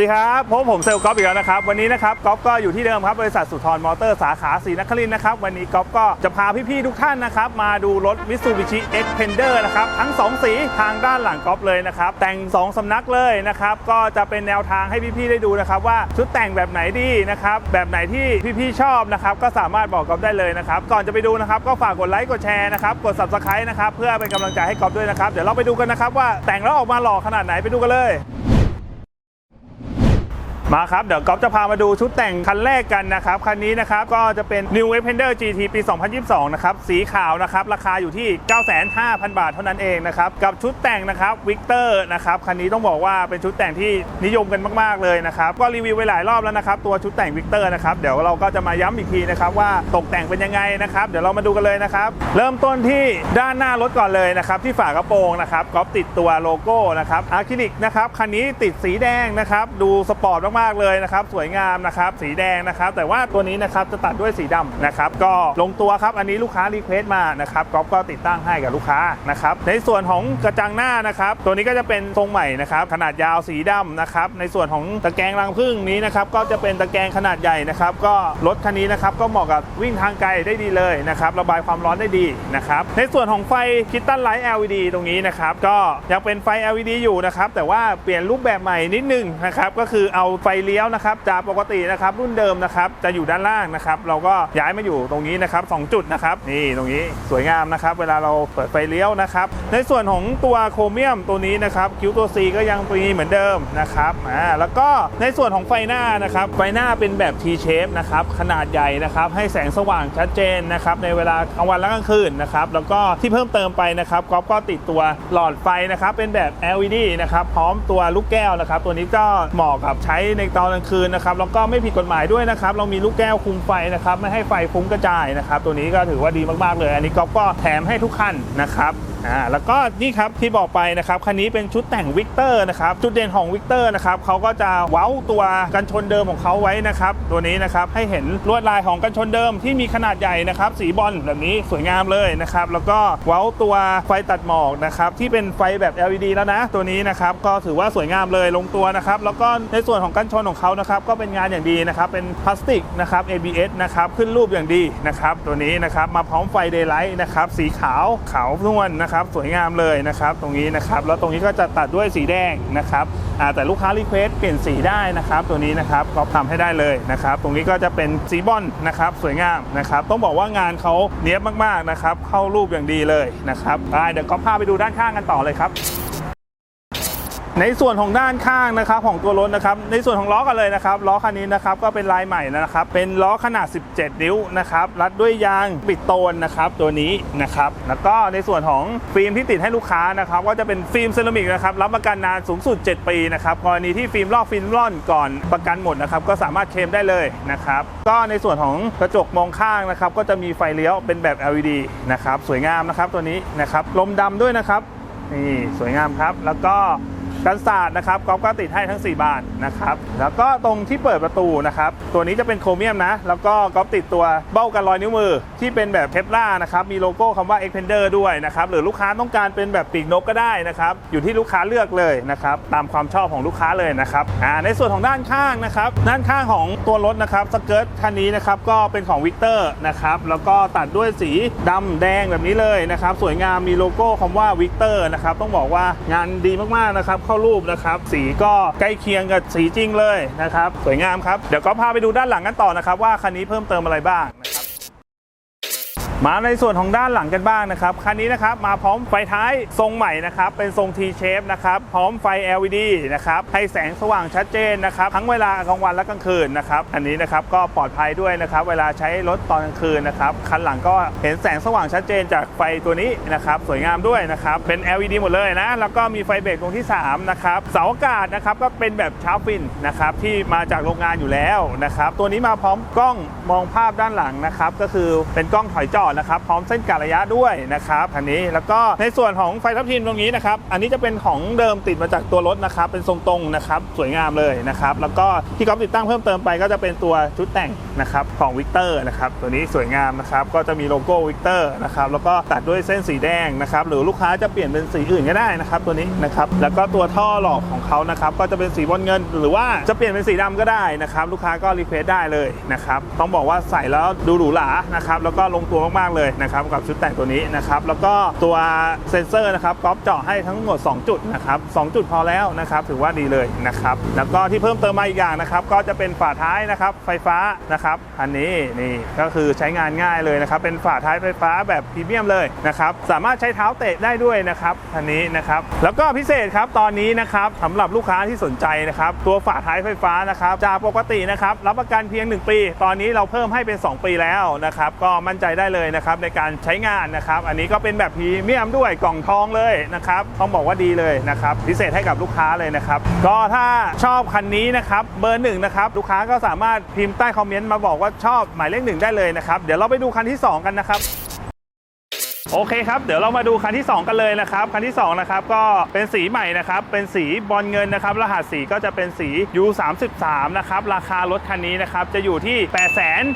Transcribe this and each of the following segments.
สวัสดีครับพบผมเซลล์ก๊อฟอีกแล้วนะครับ วันนี้นะครับก๊อฟก็อยู่ที่เดิมครับ บริษัทสุทรมอเตอร์สาขาศรีนครินทร์นะครับ วันนี้ก๊อฟก็จะพาพี่ ๆ ทุกท่านนะครับ มาดูรถ Mitsubishi Xpander นะครับ ทั้ง 2 สีทางด้านหลังก๊อฟเลยนะครับ แต่ง 2สำนักเลยนะครับ ก็จะเป็นแนวทางให้พี่ ๆ ได้ดูนะครับ ว่าชุดแต่งแบบไหนดีนะครับ แบบไหนที่พี่ ๆ ชอบนะครับ ก็สามารถบอกก๊อฟได้เลยนะครับ ก่อนจะไปดูนะครับก็ฝากกดไลค์กดแชร์นะครับกด subscribe นะครับเพื่อเป็นกำลังใจให้ก๊อฟด้วยนะครับเดี๋ยวเราไปดูกันนะครับว่าแต่งแล้วออกมาหล่อขนาดไหนไปดูกันเลย มาครับ เดี๋ยวก๊อฟจะพามาดูชุดแต่งคันแรกกันนะครับ คันนี้นะครับ ก็จะเป็น New Xpander GT ปี 2022 นะครับ สีขาวนะครับ ราคาอยู่ที่ 95,000 บาทเท่านั้นเองนะครับ กับชุดแต่งนะครับ Victor นะครับ คันนี้ต้องบอกว่าเป็นชุดแต่งที่นิยมกันมาก ๆ เลยนะครับ ก็รีวิวไปหลายรอบแล้วนะครับ ตัวชุดแต่ง Victor นะครับ เดี๋ยวเราก็จะมาย้ำอีกทีนะครับว่าตกแต่งเป็นยังไงนะครับ เดี๋ยวเรามาดูกันเลยนะครับ เริ่มต้นที่ด้านหน้ารถก่อนเลยนะครับ ที่ฝากระโปรงนะครับก๊อฟติดตัวโลโก้นะครับอะคริลิกนะครับ คันนี้ติดสีแดงนะครับ ดูสปอร์ตมากๆเลยนะครับ สวยงามนะครับสีแดงนะครับ แต่ว่าตัวนี้นะครับจะตัดด้วยสีดำนะครับก็ลงตัวครับอันนี้ลูกค้ารีเควสต์มานะครับก๊อฟก็ติดตั้งให้กับลูกค้านะครับในส่วนของกระจังหน้านะครับ ตัวนี้ก็จะเป็นทรงใหม่นะครับขนาดยาวสีดำนะครับในส่วนของตะแกรงรังผึ้งนี้นะครับก็จะเป็นตะแกรงขนาดใหญ่นะครับก็รถคันนี้นะครับก็เหมาะกับวิ่งทางไกลได้ดีเลยนะครับระบายความร้อนได้ดีนะครับในส่วนของไฟคิตตันไลท์ LED ตรงนี้นะครับก็ยังเป็นไฟ LED อยู่นะครับแต่ว่าเปลี่ยนรูปแบบใหม่นิดนึงนะครับก็คือเอาไฟเลี้ยวนะครับจากปกตินะครับรุ่นเดิมนะครับจะอยู่ด้านล่างนะครับเราก็ย้ายมาอยู่ตรงนี้นะครับสองจุดนะครับนี่ตรงนี้สวยงามนะครับ เวลาเราเปิดไฟเลี้ยวนะครับ ในส่วนของตัวโครเมียมตัวนี้นะครับคิ้วตัว C ก็ยังมีเหมือนเดิมนะครับอ่าแล้วก็ในส่วนของไฟหน้านะครับไฟหน้าเป็นแบบ T shape นะครับขนาดใหญ่นะครับให้แสงสว่างชัดเจนนะครับในเวลากลางวันและกลางคืนนะครับแล้วก็ที่เพิ่มเติมไปนะครับก๊อฟก็ติดตัวหลอดไฟนะครับเป็นแบบ LED นะครับพร้อมตัวลูกแก้วนะครับตัวนี้ก็เหมาะกับใช้ในตอนกลางคืนนะครับแล้วก็ไม่ผิดกฎหมายด้วยนะครับ เรามีลูกแก้วคุมไฟนะครับไม่ให้ไฟฟุ้งกระจายนะครับ ตัวนี้ก็ถือว่าดีมากๆเลย อันนี้ก๊อฟก็แถมให้ทุกคันนะครับอ่าแล้วก็นี่ครับที่บอกไปนะครับคันนี้เป็นชุดแต่งวิกเตอร์นะครับจุดเด่นของวิกเตอร์นะครับเขาก็จะเว้าตัวกันชนเดิมของเขาไว้นะครับตัวนี้นะครับให้เห็นลวดลายของกันชนเดิมที่มีขนาดใหญ่นะครับสีบอลแบบนี้สวยงามเลยนะครับแล้วก็เว้าตัวไฟตัดหมอกนะครับที่เป็นไฟแบบ LED แล้วนะ ตัวนี้นะครับก็ถือว่าสวยงามเลยลงตัวนะครับแล้วก็ในส่วนของกันชนของเขานะครับก็เป็นงานอย่างดีนะครับเป็นพลาสติกนะครับ ABS นะครับขึ้นรูปอย่างดีนะครับตัวนี้นะครับมาพร้อมไฟเดย์ไลท์นะครับสีขาวขาวนวลนะครับสวยงามเลยนะครับตรงนี้นะครับแล้วตรงนี้ก็จะตัดด้วยสีแดงนะครับแต่ลูกค้ารีเควสเปลี่ยนสีได้นะครับตัวนี้นะครับก็ทำให้ได้เลยนะครับตรงนี้ก็จะเป็นสีบอลนะครับสวยงามนะครับต้องบอกว่างานเขาเนี้ยบมากๆนะครับเข้ารูปอย่างดีเลยนะครับเดี๋ยวก็พาไปดูด้านข้างกันต่อเลยครับ ในส่วนของด้านข้างนะครับของตัวรถนะครับ ในส่วนของล้อกันเลยนะครับล้อคันนี้นะครับก็เป็นลายใหม่นะครับ เป็นล้อขนาด 17 นิ้วนะครับรัดด้วยยางปิดโตนนะครับตัวนี้นะครับแล้วก็ในส่วนของฟิล์มที่ติดให้ลูกค้านะครับก็จะเป็นฟิล์มเซรามิกนะครับรับประกันนานสูงสุด 7 ปีนะครับกรณีที่ฟิล์มลอกฟิล์มร่อนก่อนประกันหมดนะครับก็สามารถเคลมได้เลยนะครับก็ในส่วนของกระจกมองข้างนะครับก็จะมีไฟเลี้ยวเป็นแบบ LED นะครับสวยงามนะครับตัวนี้นะครับลมดำด้วยนะครับนี่สวยงามครับแล้วก็ กันศาสตร์นะครับก๊อฟก็ติดให้ทั้ง 4 บานนะครับ แล้วก็ตรงที่เปิดประตูนะครับ ตัวนี้จะเป็นโครเมียมนะ แล้วก็ก๊อฟติดตัวเบ้ากันรอยนิ้วมือ ที่เป็นแบบเทฟล่านะครับ มีโลโก้คำว่า Xpander ด้วยนะครับ หรือลูกค้าต้องการเป็นแบบปีกนกก็ได้นะครับ อยู่ที่ลูกค้าเลือกเลยนะครับ ตามความชอบของลูกค้าเลยนะครับ อ่า ในส่วนของด้านข้างนะครับ ด้านข้างของตัวรถนะครับ สเกิร์ตคันนี้นะครับ ก็เป็นของวิกเตอร์นะครับ แล้วก็ตัดด้วยสีดำแดงแบบนี้เลยนะครับ สวยงาม มีโลโก้คำว่าวิกเตอร์นะครับ ต้องบอกว่างานดีมากๆนะครับเข้ารูปนะครับ สีก็ใกล้เคียงกับสีจริงเลยนะครับ สวยงามครับ เดี๋ยวก็พาไปดูด้านหลังกันต่อนะครับ ว่าคันนี้เพิ่มเติมอะไรบ้าง มาในส่วนของด้านหลังกันบ้างนะครับ คันนี้นะครับมาพร้อมไฟท้ายทรงใหม่นะครับ เป็นทรง T shape นะครับ พร้อมไฟ LED นะครับ ให้แสงสว่างชัดเจนนะครับ ทั้งเวลากลางวันและกลางคืนนะครับ อันนี้นะครับก็ปลอดภัยด้วยนะครับ เวลาใช้รถตอนกลางคืนนะครับ คันหลังก็เห็นแสงสว่างชัดเจนจากไฟตัวนี้นะครับ สวยงามด้วยนะครับ เป็น LED หมดเลยนะ แล้วก็มีไฟเบรกตรงที่ 3 นะครับ เสาอากาศนะครับก็เป็นแบบชาร์ฟินนะครับที่มาจากโรงงานอยู่แล้วนะครับ ตัวนี้มาพร้อมกล้องมองภาพด้านหลังนะครับ ก็คือเป็นกล้องถอยจอดร์ตนะครับพร้อมเส้นกะระยะด้วยนะครับคันนี้แล้วก็ในส่วนของไฟทับทิมตรงนี้นะครับอันนี้จะเป็นของเดิมติดมาจากตัวรถนะครับเป็นทรงตรงนะครับสวยงามเลยนะครับแล้วก็ที่ก๊อฟติดตั้งเพิ่มเติมไปก็จะเป็นตัวชุดแต่งนะครับของวิกเตอร์นะครับตัวนี้สวยงามนะครับก็จะมีโลโก้วิกเตอร์นะครับแล้วก็ตัดด้วยเส้นสีแดงนะครับหรือลูกค้าจะเปลี่ยนเป็นสีอื่นก็ได้นะครับตัวนี้นะครับแล้วก็ตัวท่อหลอกของเขานะครับก็จะเป็นสีบอลเงิน หรือว่าจะเปลี่ยนเป็นสีดำก็ได้นะครับลูกค้าก็รีเควสได้เลยนะครับต้องบอกว่าใส่แล้วดูหรูหรานะครับแล้วก็ลงตัวมากๆเลยนะครับกับชุดแต่งตัวนี้นะครับแล้วก็ตัวเซ็นเซอร์นะครับก๊อฟเจาะให้ทั้งหมด 2 จุดนะครับ2จุดพอแล้วนะครับถือว่าดีเลยนะครับแล้วก็ที่เพิ่มเติมมาอีกอย่างนะครับก็จะเป็นฝาท้ายนะครับไฟฟ้านะครับอันนี้นี่ก็คือใช้งานง่ายเลยนะครับเป็นฝาท้ายไฟฟ้าแบบพรีเมียมเลยนะครับสามารถใช้เท้าเตะได้ด้วยนะครับอันนี้นะครับแล้วก็พิเศษครับตอนนี้นะครับสำหรับลูกค้าที่สนใจนะครับตัวฝาท้ายไฟฟ้านะครับจากปกตินะครับรับประกันเพียง 1 ปี ตอนนี้เราเพิ่มให้เป็น 2 ปีแล้วนะครับก็มั่นใจได้เลยนะครับในการใช้งานนะครับอันนี้ก็เป็นแบบพรีเมียมด้วยกล่องทองเลยนะครับต้องบอกว่าดีเลยนะครับพิเศษให้กับลูกค้าเลยนะครับก็ถ้าชอบคันนี้นะครับเบอร์หนึ่งนะครับลูกค้าก็สามารถพิมพ์ใต้คอมเมนต์มาบอกว่าชอบหมายเลขหนึ่งได้เลยนะครับเดี๋ยวเราไปดูคันที่สองกันนะครับ โอเคครับ เดี๋ยวเรามาดูคันที่ 2 กันเลยนะครับ คันที่ 2 นะครับ ก็เป็นสีใหม่นะครับ เป็นสีบอลเงินนะครับ รหัสสีก็จะเป็นสี U33 นะครับ ราคารถคันนี้นะครับ จะอยู่ที่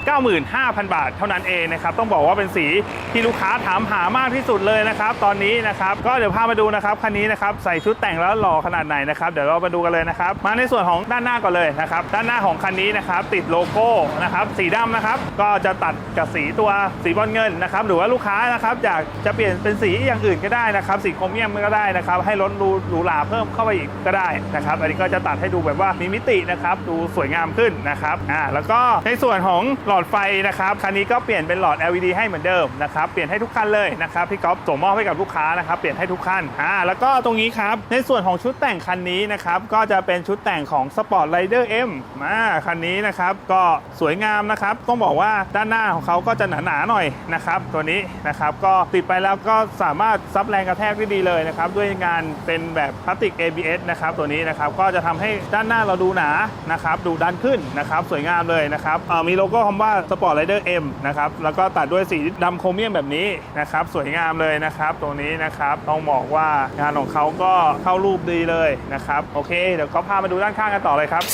895,000 บาท เท่านั้นเองนะครับ ต้องบอกว่าเป็นสีที่ลูกค้าถามหามากที่สุดเลยนะครับ ตอนนี้นะครับ ก็เดี๋ยวพามาดูนะครับคันนี้นะครับ ใส่ชุดแต่งแล้วหล่อขนาดไหนนะครับ เดี๋ยวเรามาดูกันเลยนะครับ มาในส่วนของด้านหน้าก่อนเลยนะครับ ด้านหน้าของคันนี้นะครับ ติดโลโก้นะครับ สีดำนะครับ ก็จะตัดกับสีตัวสีบอลเงินนะครับ หรือว่าลูกค้านะครับอยากจะเปลี่ยนเป็นสีอย่างอื่นก็ได้นะครับ สีโครเมียมก็ได้นะครับ ให้รถดูหรูหราเพิ่มเข้าไปอีกก็ได้นะครับ อันนี้ก็จะตัดให้ดูแบบว่ามีมิตินะครับ ดูสวยงามขึ้นนะครับ อ่า แล้วก็ในส่วนของหลอดไฟนะครับ คันนี้ก็เปลี่ยนเป็นหลอด LED ให้เหมือนเดิมนะครับ เปลี่ยนให้ทุกคันเลยนะครับพี่ก๊อฟส่งมอบให้กับลูกค้านะครับ เปลี่ยนให้ทุกคัน อ่า แล้วก็ตรงนี้ครับ ในส่วนของชุดแต่งคันนี้นะครับ ก็จะเป็นชุดแต่งของ Sport Rider M มาคันนี้นะครับ ก็สวยงามนะครับ ต้องบอกว่าด้านหน้าของเขาก็จะหนาๆหน่อยนะครับ ตัวนี้นะครับ ก็ติดไปแล้วก็สามารถซับแรงกระแทกได้ดีเลยนะครับ ด้วยงานเป็นแบบพลาสติก ABS นะครับตัวนี้นะครับก็จะทำให้ด้านหน้าเราดูหนานะครับดูดันขึ้นนะครับสวยงามเลยนะครับมีโลโก้คำว่า Sport Rider M นะครับแล้วก็ตัดด้วยสีดำโครเมียมแบบนี้นะครับสวยงามเลยนะครับตรงนี้นะครับต้องบอกว่างานของเขาก็เข้ารูปดีเลยนะครับโอเค เดี๋ยวก็พามาดูด้านข้างกันต่อเลยครับ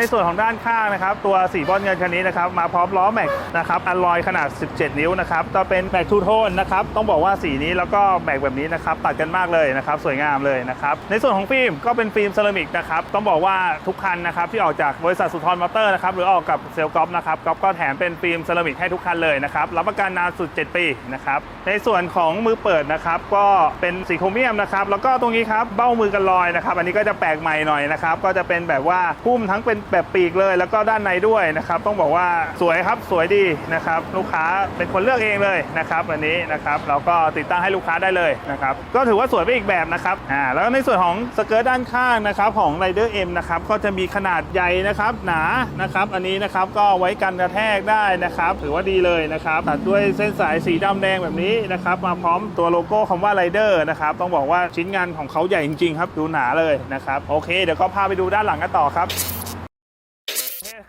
ในส่วนของด้านข้างนะครับ ตัวสีบอลเงินคันนี้นะครับ มาพร้อมล้อแม็กนะครับอัลลอยขนาด 17 นิ้วนะครับจะเป็นแม็กทูโทนนะครับ ต้องบอกว่าสีนี้แล้วก็แม็กแบบนี้นะครับ ตัดกันมากเลยนะครับ สวยงามเลยนะครับ ในส่วนของฟิล์มก็เป็นฟิล์มเซรามิกนะครับ ต้องบอกว่าทุกคันนะครับ ที่ออกจากบริษัทสุทรมอเตอร์นะครับ หรือออกกับเซลกอล์ฟนะครับกอล์ฟก็แถมเป็นฟิล์มเซรามิกให้ทุกคันเลยนะครับ รับประกันนานสุด 7 ปีนะครับ ในส่วนของมือเปิดนะครับ ก็เป็นสีโครเมียมนะครับ แล้วก็ตรงนี้ครับ เบ้ามือกันลอยนะครับ อันนี้ก็จะแปลกใหม่หน่อยนะครับ ก็จะเป็นแบบว่าพุ่มทั้งเป็นแบบปีกเลยแล้วก็ด้านในด้วยนะครับ ต้องบอกว่าสวยครับสวยดีนะครับ ลูกค้าเป็นคนเลือกเองเลยนะครับอันนี้นะครับเราก็ติดตั้งให้ลูกค้าได้เลยนะครับ ก็ถือว่าสวยไปอีกแบบนะครับอ่าแล้วก็ในส่วนของสเกิร์ตด้านข้างนะครับของ Rider M นะครับก็จะมีขนาดใหญ่นะครับหนานะครับ อันนี้นะครับก็ไว้กันกระแทกได้นะครับ ถือว่าดีเลยนะครับตัดด้วยเส้นสายสีดำแดงแบบนี้นะครับ มาพร้อมตัวโลโก้คำว่า Rider นะครับต้องบอกว่าชิ้นงานของเขาใหญ่จริงๆครับดูหนาเลยนะครับโอเค เดี๋ยวก็พาไปดูด้านหลังกันต่อครับ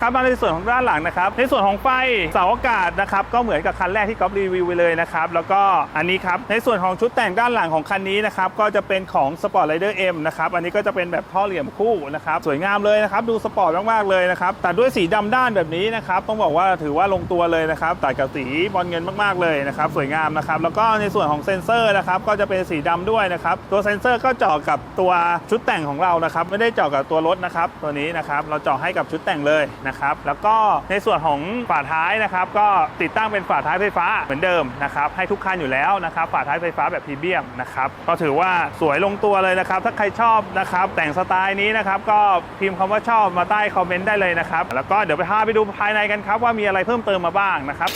ครับมาในส่วนของด้านหลังนะครับ ในส่วนของไฟเสาอากาศนะครับก็เหมือนกับคันแรกที่ก๊อฟรีวิวไปเลยนะครับแล้วก็อันนี้ครับในส่วนของชุดแต่งด้านหลังของคันนี้นะครับก็จะเป็นของ Sport Rider M นะครับอันนี้ก็จะเป็นแบบท่อเหลี่ยมคู่นะครับสวยงามเลยนะครับดูสปอร์ตมากๆเลยนะครับตัดด้วยสีดำด้านแบบนี้นะครับต้องบอกว่าถือว่าลงตัวเลยนะครับตัดกับสีบอลเงินมากๆเลยนะครับสวยงามนะครับแล้วก็ในส่วนของเซ็นเซอร์นะครับก็จะเป็นสีดำด้วยนะครับตัวเซ็นเซอร์ก็เจาะกับตัวชุดแต่งของเรานะครับไม่ได้เจาะกับตัวรถนะครับตัวนี้นะครับเราเจาะให้กับชุดแต่งเลยนะครับ แล้วก็ในส่วนของฝาท้ายนะครับ ก็ติดตั้งเป็นฝาท้ายไฟฟ้าเหมือนเดิมนะครับ ให้ทุกคันอยู่แล้วนะครับ ฝาท้ายไฟฟ้าแบบพรีเมียมนะครับ ก็ถือว่าสวยลงตัวเลยนะครับ ถ้าใครชอบนะครับ แต่งสไตล์นี้นะครับ ก็พิมพ์คำว่าชอบมาใต้คอมเมนต์ได้เลยนะครับ แล้วก็เดี๋ยวไปพาไปดูภายในกันครับว่ามีอะไรเพิ่มเติมมาบ้างนะครับ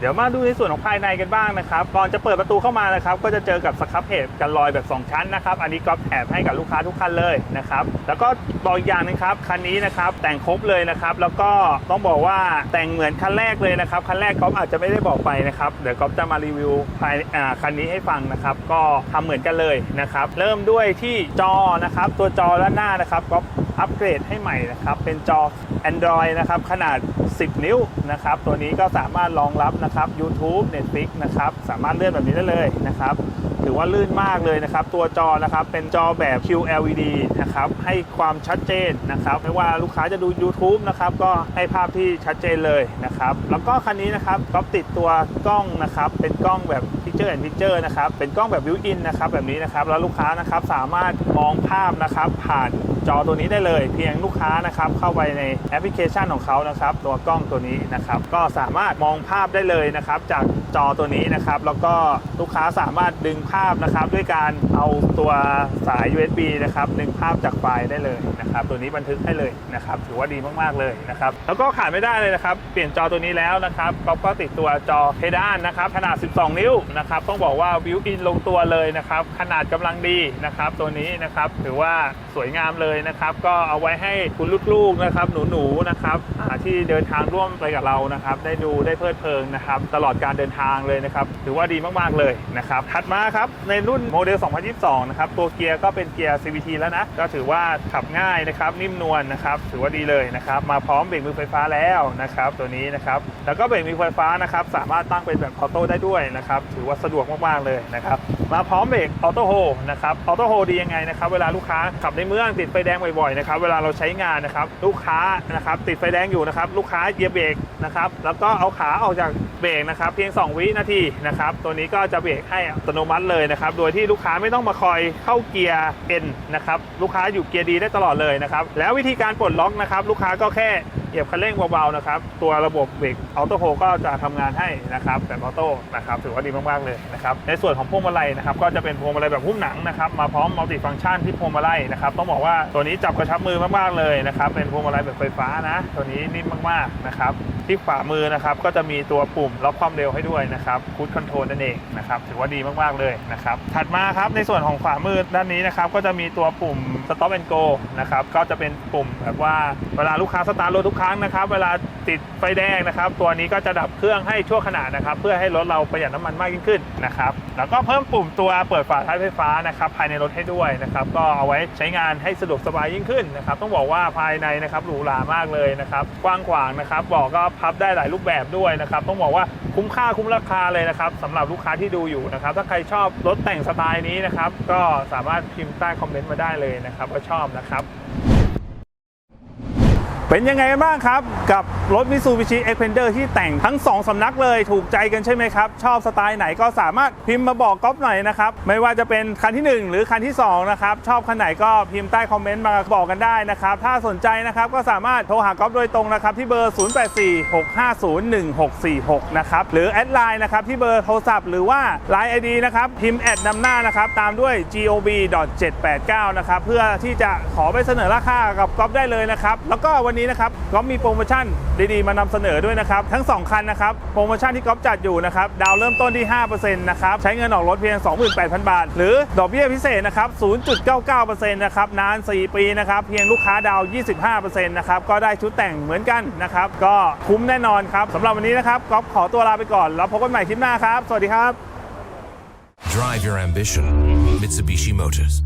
เดี๋ยวมาดูในส่วนของภายในกันบ้างนะครับ ก่อนจะเปิดประตูเข้ามานะครับ ก็จะเจอกับสครับเพจกันลอยแบบ 2 ชั้นนะครับ อันนี้ก็แถมให้กับลูกค้าทุกคันเลยนะครับ แล้วก็บอกอีกอย่างหนึงครับ คันนี้นะครับแต่งครบเลยนะครับ แล้วก็ต้องบอกว่าแต่งเหมือนคันแรกเลยนะครับ คันแรกก๊อฟอาจจะไม่ได้บอกไปนะครับ เดี๋ยวก๊อฟจะมารีวิวภายคันนี้ให้ฟังนะครับ ก็ทำเหมือนกันเลยนะครับ เริ่มด้วยที่จอนะครับ ตัวจอด้านหน้านะครับก๊อฟ อัปเกรดให้ใหม่นะครับ เป็นจอ Android นะครับ ขนาด 10 นิ้วนะครับ ตัวนี้ก็สามารถรองรับนะครับ YouTube Netflix นะครับ สามารถเลื่อนแบบนี้ได้เลยนะครับ ถือว่าลื่นมากเลยนะครับ ตัวจอนะครับ เป็นจอแบบ QLED นะครับ ให้ความชัดเจนนะครับ ไม่ว่าลูกค้าจะดู YouTube นะครับ ก็ให้ภาพที่ชัดเจนเลยนะครับ แล้วก็คันนี้นะครับก็ติดตัวกล้องนะครับ เป็นกล้องแบบ Picture and Picture นะครับ เป็นกล้องแบบ built in นะครับ แบบนี้นะครับ แล้วลูกค้านะครับสามารถมองภาพนะครับผ่าน จอตัวนี้ได้เลย เพียงลูกค้านะครับเข้าไปในแอปพลิเคชันของเขานะครับ ตัวกล้องตัวนี้นะครับก็สามารถมองภาพได้เลยนะครับจากจอตัวนี้นะครับ แล้วก็ลูกค้าสามารถดึงภาพนะครับ ด้วยการเอาตัวสาย USB นะครับดึงภาพจากไฟล์ได้เลยนะครับ ตัวนี้บันทึกให้เลยนะครับ ถือว่าดีมากๆเลยนะครับแล้วก็ขาดไม่ได้เลยนะครับ เปลี่ยนจอตัวนี้แล้วนะครับก็ก็ติดตัวจอเพดานนะครับ ขนาด 12 นิ้วนะครับต้องบอกว่าวิวอินลงตัวเลยนะครับ ขนาดกำลังดีนะครับ ตัวนี้นะครับถือว่าสวยงามเลยนะครับ ก็เอาไว้ให้คุณลูกๆนะครับ หนูๆนะครับที่เดินทางร่วมไปกับเรานะครับ ได้ดูได้เพลิดเพลินนะครับ ตลอดการเดินทางเลยนะครับ ถือว่าดีมากๆเลยนะครับถัดมาครับในรุ่นโมเดล 2022 นะครับ ตัวเกียร์ก็เป็นเกียร์ CVT แล้วนะ ก็ถือว่าขับง่ายนะครับ นิ่มนวลนะครับ ถือว่าดีเลยนะครับ มาพร้อมเบรกมือไฟฟ้าแล้วนะครับ ตัวนี้นะครับ แล้วก็เบรกมือไฟฟ้านะครับ สามารถตั้งเป็นแบบออโต้ได้ด้วยนะครับ ถือว่าสะดวกมากๆเลยนะครับ มาพร้อมเบรกออโต้โฮนะครับ ออโต้โฮดียังไงนะครับ เวลาลูกค้าขับในเมืองติดไฟแดงบ่อยๆนะครับเวลาเราใช้งานนะครับลูกค้านะครับติดไฟแดงอยู่นะครับลูกค้าเหยียบเบรกนะครับแล้วก็เอาขาออกจากเบรกนะครับเพียง 2 วินาทีนะครับตัวนี้ก็จะเบรกให้อัตโนมัติเลยนะครับโดยที่ลูกค้าไม่ต้องมาคอยเข้าเกียร์ N นะครับลูกค้าอยู่เกียร์ดีได้ตลอดเลยนะครับแล้ววิธีการปลดล็อกนะครับลูกค้าก็แค่ เหยียบคันเร่งเบาๆนะครับ ตัวระบบเบรกออโต้โฮก็จะทำงานให้นะครับแบบออโต้นะครับถือว่าดีมากๆเลยนะครับในส่วนของพวงมาลัยนะครับก็จะเป็นพวงมาลัยแบบหุ้มหนังนะครับมาพร้อมมัลติฟังก์ชันที่พวงมาลัยนะครับต้องบอกว่าตัวนี้จับกระชับมือมากๆเลยนะครับเป็นพวงมาลัยแบบไฟฟ้านะ ตัวนี้นิ่มมากๆนะครับ ที่ขวามือนะครับก็จะมีตัวปุ่มล็อกความเร็วให้ด้วยนะครับคูดคอนโทรลนั่นเองนะครับถือว่าดีมากๆเลยนะครับถัดมาครับในส่วนของขวามือด้านนี้นะครับก็จะมีตัวปุ่ม stop and go นะครับก็จะเป็นปุ่มแบบว่าเวลาลูกค้าสตาร์ทรถทุกครั้งนะครับเวลาติดไฟแดงนะครับ ตัวนี้ก็จะดับเครื่องให้ชั่วขณะนะครับ เพื่อให้รถเราประหยัดน้ำมันมากยิ่งขึ้นนะครับแล้วก็เพิ่มปุ่มตัวเปิดฝาท้ายไฟฟ้านะครับภายในรถให้ด้วยนะครับก็เอาไว้ใช้งานให้สะดวกสบายยิ่งขึ้นนะครับต้องบอกว่าภายในนะครับหรูหรามากเลยนะครับกว้างขวางนะครับบอกก็พับได้หลายรูปแบบด้วยนะครับต้องบอกว่าคุ้มค่าคุ้มราคาเลยนะครับสำหรับลูกค้าที่ดูอยู่นะครับถ้าใครชอบรถแต่งสไตล์นี้นะครับก็สามารถพิมพ์ใต้คอมเมนต์มาได้เลยนะครับว่าชอบนะครับ เป็นยังไงกันบ้างครับ กับรถ Mitsubishi Xpander ที่แต่งทั้ง 2 สำนักเลยถูกใจกันใช่ไหมครับ ชอบสไตล์ไหนก็สามารถพิมพ์มาบอกก๊อฟหน่อยนะครับ ไม่ว่าจะเป็นคันที่ 1 หรือคันที่ 2 นะครับ ชอบคันไหนก็พิมพ์ใต้คอมเมนต์มาบอกกันได้นะครับ ถ้าสนใจนะครับก็สามารถโทรหาก๊อฟโดยตรงนะครับ ที่เบอร์ 0846501646 นะครับ หรือแอดไลน์นะครับที่เบอร์โทรศัพท์หรือว่า Line ID นะครับพิมพ์แอดนำหน้านะครับตามด้วย gob.789 นะครับเพื่อที่จะขอไปเสนอราคากับก๊อฟได้เลยนะครับแล้วก็วันนี้นี้นะครับก๊อฟมีโปรโมชั่นดีๆ มานำเสนอด้วยนะครับทั้ง 2 คันนะครับโปรโมชั่นที่ก๊อฟจัดอยู่นะครับดาวเริ่มต้นที่5%นะครับใช้เงินออกรถเพียง 28,000 บาท หรือดอกเบี้ยพิเศษนะครับ 0.99%นะครับนาน 4 ปีนะครับเพียงลูกค้าดาวน์25%นะครับก็ได้ชุดแต่งเหมือนกันนะครับก็คุ้มแน่นอนครับสำหรับวันนี้นะครับก๊อฟขอตัวลาไปก่อนแล้วพบกันใหม่คลิปหน้าครับสวัสดีครับ Drive your ambition. Mitsubishi Motors.